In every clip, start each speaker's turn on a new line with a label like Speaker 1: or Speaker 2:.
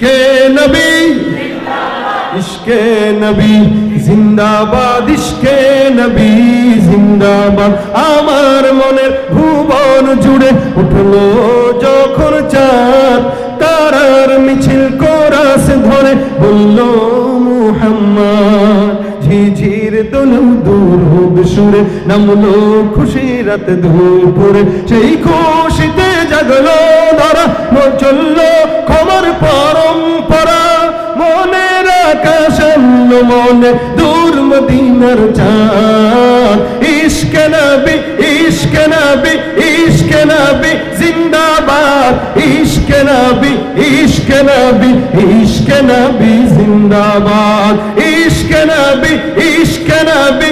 Speaker 1: কে নবী, ইশকে নবী, জিন্দাবাদ, ইশকে নবী, জিন্দাবাদ। আমার মনের ভুবন জুড়ে উঠল যখন চাঁদ, তারার মিছিল কোরাস ধরে বলল, মুহাম্মদ, ঝিঝির দোল দূর সুরে নামলো খুশি রাত দুপুরে। সেই খুশিতে জাগলো ধরা চলল খবর পরম্পরা। মনের আকাশ মনে দূর মদিনার চাঁদ। ইশক নবী ইশক নবী ইশক নবী, জিন্দাবাদ। ইশক নবী ইশক নবী ইশক নবী, জিন্দাবাদ। ইশক নবী ইশক নবী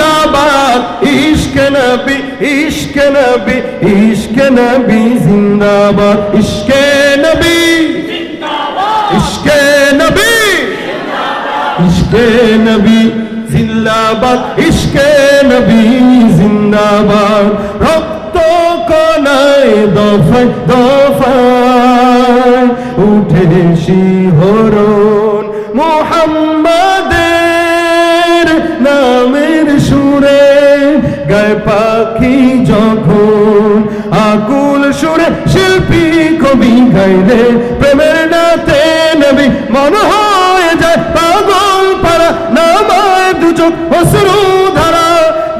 Speaker 1: জিন্দাবাদ ইশক নবী ইশক নবী ইশক নবী জিন্দাবাদ ইশক নবী। ইশক নবী। ইশক নবী জিন্দাবাদ ইশক নবী জিন্দাবাদ। রক্ত কনায় দফায় দফায় উঠে শিহরণ সুরে শিল্পী কবি গাইলে প্রেমের নাতে নবী মন হয়ে যায় পাগল পারা নামায় দুচোখ অশ্রু ধারা।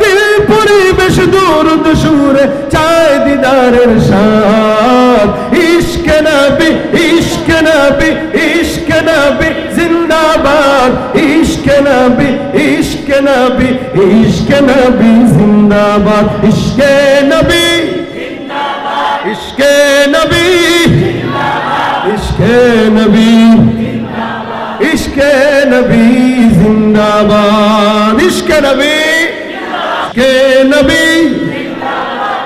Speaker 1: দিল পরিবেশ দূরদ সুরে চায় দিদারের সাথ ইশক নবী ইশক নবী ইশক নবী, জিন্দাবাদ। ইশক নবী ইশক নবী ইশক নবী, জিন্দাবাদ। ইশক নবী। নবী। ইশক নবী জিন্দাবাদ। ইশক নবী। ইশকে নবী।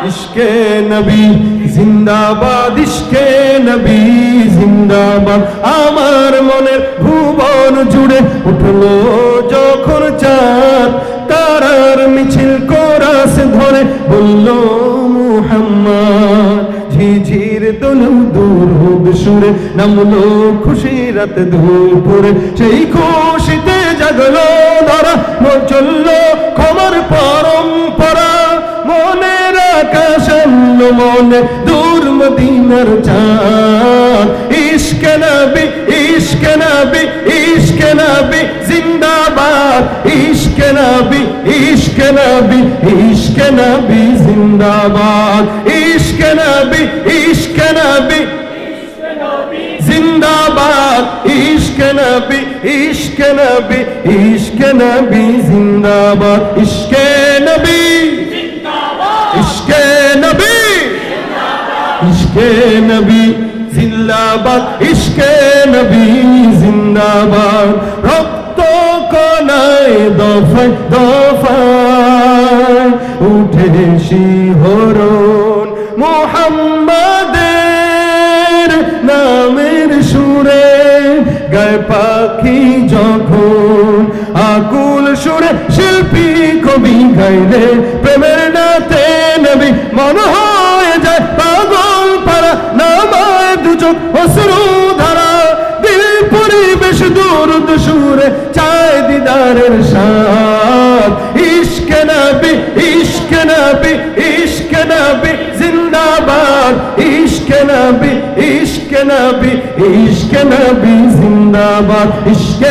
Speaker 1: ইশকে নবী জিন্দাবাদ। ইশকে নবী জিন্দাবাদ। আমার মনের ভুবন জুড়ে উঠল যখন চাঁদ। তারার মিছিল কোরাস সুরে নামলো খুশি রাত দুপুরে। সেই খুশিতে জাগলো ধরা চলল খবর পরম্পরা। মনের আকাশ মনে দূর মদিনার চাঁদ। ইশক নবী ইশক নবী ইশক নবী, জিন্দাবাদ। ইশক নবী ইশক নবী ইশক নবী, জিন্দাবাদ। ইশক নবী ইশক নবী জিন্দাবাদ ইশক নবী ইশক নবী ইশক নবী জিন্দাবাদ ইশক নবী। ইশক নবী। ইশক নবী জিন্দাবাদ ইশক নবী জিন্দাবাদ। রক্ত কনায় দফায় দফায় উঠে শিহরণ। সুরে শিল্পী কবি গাইলে প্রেমের নাতে নবী, মন হয়ে যায় পাগল পারা নামায় দুচোখ অশ্রু ধারা। দিল পরিবেশ দূরদ সুরে চায় দিদারের সাথ ইশক নবী ইশক নবী ইশক নবী, জিন্দাবাদ। ইশক নবী ইশক নবী ইশক নবী, জিন্দাবাদ। ইশক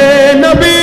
Speaker 1: নবী